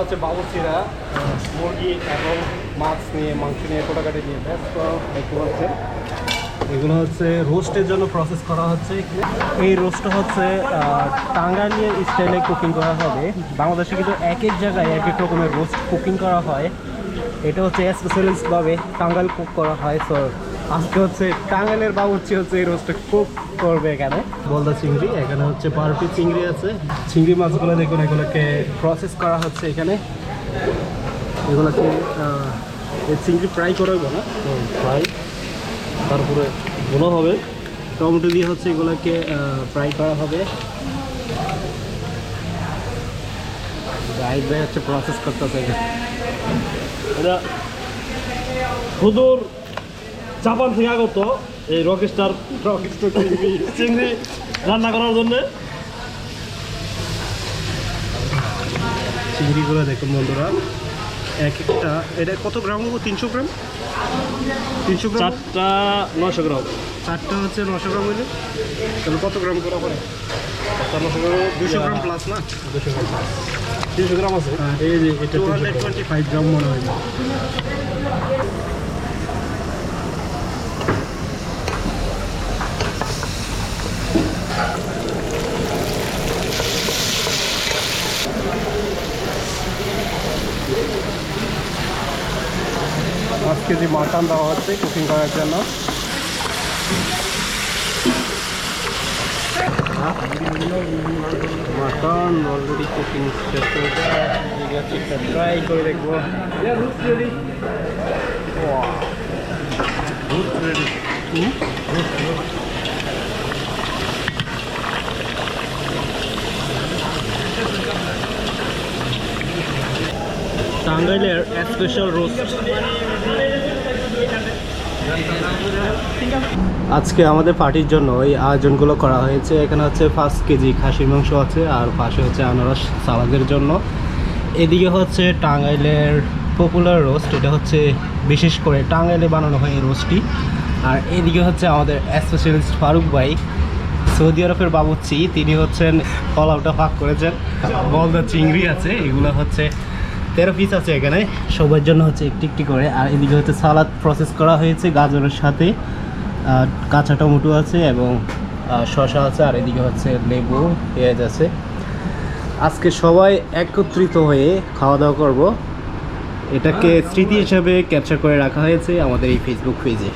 হচ্ছে বাবুচিরা মুরগি এবং মাছ নিয়ে মাংস নিয়ে কোটাকাটি নিয়ে ব্যস্ত দেখতে পাচ্ছেন। এগুলো হচ্ছে রোস্টের জন্য প্রসেস করা হচ্ছে। এই রোস্টটা হচ্ছে আহ, টাঙ্গাইলের স্টাইলে কুকিং করা হবে। বাংলাদেশে কিন্তু এক এক জায়গায় এক এক রকমের রোস্ট কুকিং করা হয়। এটা হচ্ছে স্পেশালিস্টভাবে টাঙ্গাইল কুক করা হয় সো আজকে হচ্ছে টাঙ্গাইলের বাবুর্চি হচ্ছে এই রোস্টটা কুক করবে এখানে। বলদা চিংড়ি এখানে হচ্ছে পারপি চিংড়ি আছে। চিংড়ি মাছগুলো দেখুন এগুলোকে প্রসেস করা হচ্ছে এখানে। এগুলোকে চিংড়ি ফ্রাই করব না। ফ্রাই তারপরে ভুনো হবে। টমেটো দিয়ে হচ্ছে এগুলোকে ফ্রাই করা হবে। গাইড ভাই হচ্ছে প্রসেস করতেছে। এটা সুদূর জাপান থেকে আগত এই রকস্টার রকস্টার চিংড়ি রান্না করার জন্য। চিংড়িগুলো দেখুন বন্ধুরা এক একটা এটা কত গ্রাম হব? তিনশো গ্রাম? তিনশো গ্রাম? চারটা নশো গ্রাম। চারটা হচ্ছে নশো গ্রাম হইলে? তাহলে কত গ্রাম করা পড়ে দুশো গ্রাম প্লাস না? দুশো গ্রাম প্লাস তিনশো গ্রাম আছে? এই যে এটা two hundred twenty five gram মনে হয়। কেজি মাটন দেওয়া হচ্ছে কুকিং করার জন্য। মাটন অলরেডি কুকিং ট্রাই করে দেখব। টাঙ্গাইলের স্পেশাল রোস্ট। আজকে আমাদের পার্টির জন্য এই আয়োজনগুলো করা হয়েছে। এখানে হচ্ছে পাঁচ কেজি খাসির মাংস আছে আর পাশে হচ্ছে আনারস সালাদের জন্য। এদিকে হচ্ছে টাঙ্গাইলের পপুলার রোস্ট এটা হচ্ছে বিশেষ করে টাঙ্গাইলে বানানো হয় এই রোস্টটি আর এদিকে হচ্ছে আমাদের স্পেশালিস্ট ফারুক ভাই, সৌদি আরবের বাবুচ্চি তিনি হচ্ছেন ফলাওটা ফাঁক করেছেন। বলদা চিংড়ি আছে, এগুলো হচ্ছে তেরো পিস আছে এখানে। সবার জন্য হচ্ছে একটি একটি করে। আর এদিকে হচ্ছে সালাদ প্রসেস করা হয়েছে গাজরের সাথে। কাঁচা টমেটো আছে এবং শসা আছে। আর এদিকে হচ্ছে লেবু, পেঁয়াজ আছে। আজকে সবাই একত্রিত হয়ে খাওয়া দাওয়া করব। এটাকে স্মৃতি হিসাবে ক্যাপচার করে রাখা হয়েছে আমাদের এই ফেসবুক পেজে